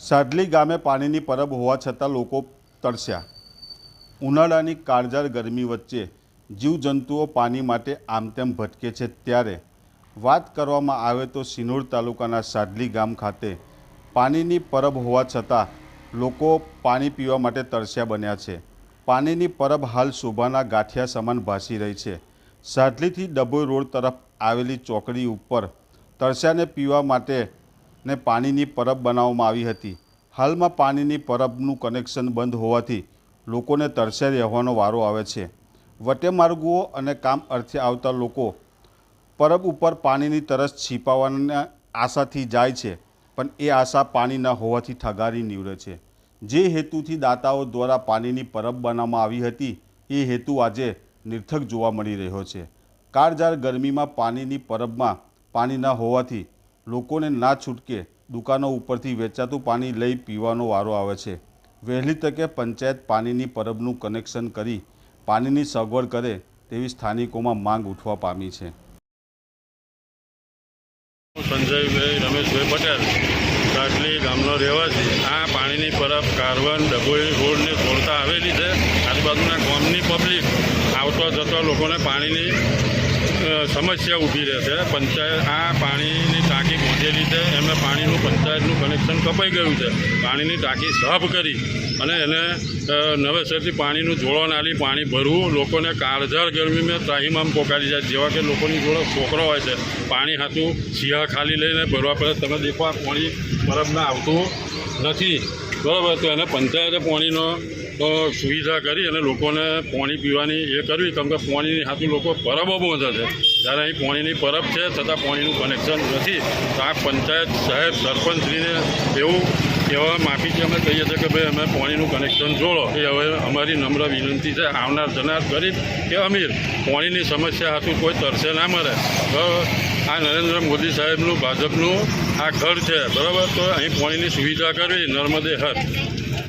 સાડલી ગામે પાણીની પરબ હોવા છતાં લોકો તરસ્યા. ઉનાળાની કાળજાળ ગરમી વચ્ચે જીવજંતુઓ પાણી માટે આમતેમ ભટકે છે. ત્યારે વાત કરવામાં આવે તો સિનોર તાલુકાના સાદલી ગામ ખાતે પાણીની પરબ હોવા છતાં લોકો પાણી પીવા માટે તરસ્યા બન્યા છે. પાણીની પરબ હાલ શોભાના ગાંઠિયા સમાન ભાસી રહી છે. સાદલીથી ડભોઈ રોડ તરફ આવેલી ચોકડી ઉપર તરસ્યાને પીવા માટે ને પાણીની પરબ બનાવવામાં આવી હતી. હાલમાં પાણીની પરબનું કનેક્શન બંધ હોવાથી લોકોને તરસે રહેવાનો વારો આવે છે. વટે માર્ગો અને કામ અર્થે આવતા લોકો પરબ ઉપર પાણીની તરસ છીપાવવાના આશાથી જાય છે, પણ એ આશા પાણી ન હોવાથી ઠગારી નીવડે છે. જે હેતુથી દાતાઓ દ્વારા પાણીની પરબ બનાવવામાં આવી હતી, એ હેતુ આજે નિર્થક જોવા મળી રહ્યો છે. કાળઝાળ ગરમીમાં પાણીની પરબમાં પાણી ન હોવાથી લોકોને ના છૂટકે દુકાનો ઉપરથી વેચાતું પાણી લઈ પીવાનો વારો આવે છે. વહેલી તકે પંચાયત પાણીની પરબનું કનેક્શન કરી પાણીની સગવડ કરે તેવી સ્થાનિકોમાં માંગ ઉઠવા પામી છે. સંજયભાઈ રમેશભાઈ પટેલ, કાટલી ગામનો રહેવાસી. આ પાણીની પરબ કારવન, ડભોઈ રોડને જોડતા આવેલી છે. આજુબાજુના ગામની પબ્લિક આવતો જતો લોકોને પાણીની સમસ્યા ઊભી રહેશે પંચાયત આ પાણીની ટાંકી પહોંચેલી છે. એમને પાણીનું પંચાયતનું કનેક્શન કપાઈ ગયું છે. પાણીની ટાંકી સાફ કરી અને એને નવેસરથી પાણીનું જોડો નાલી, પાણી ભરવું, લોકોને કાળઝાળ ગરમીમાં ત્રાહીમામ પોકારી જાય જેવા કે લોકોની જોડે છોકરો હોય છે. પાણી હાથું શિયા ખાલી લઈને ભરવા પડે. તમે દેખો આ પાણી બરફના આવતું નથી. બરાબર, તો એને પંચાયતે પાણીનો સુવિધા કરી અને લોકોને પાણી પીવાની એ કરવી. કેમ કે પાણીની હાથું લોકો પરબો બાંધે છે. જ્યારે અહીં પાણીની પરબ છે, છતાં પાણીનું કનેક્શન નથી. તો આ પંચાયત સાહેબ, સરપંચશ્રીને એવું કહેવા માફી છે, અમે કહીએ છીએ કે ભાઈ, અમે પાણીનું કનેક્શન જોડો. એ હવે અમારી નમ્ર વિનંતી છે. આવનાર જનાર ગરીબ કે, અમીર, પાણીની સમસ્યા હાથું કોઈ તરસે ના મરે. તો આ નરેન્દ્ર મોદી સાહેબનું, ભાજપનું આ ઘર છે, બરાબર? તો અહીં પાણીની સુવિધા કરવી, નર્મદે હર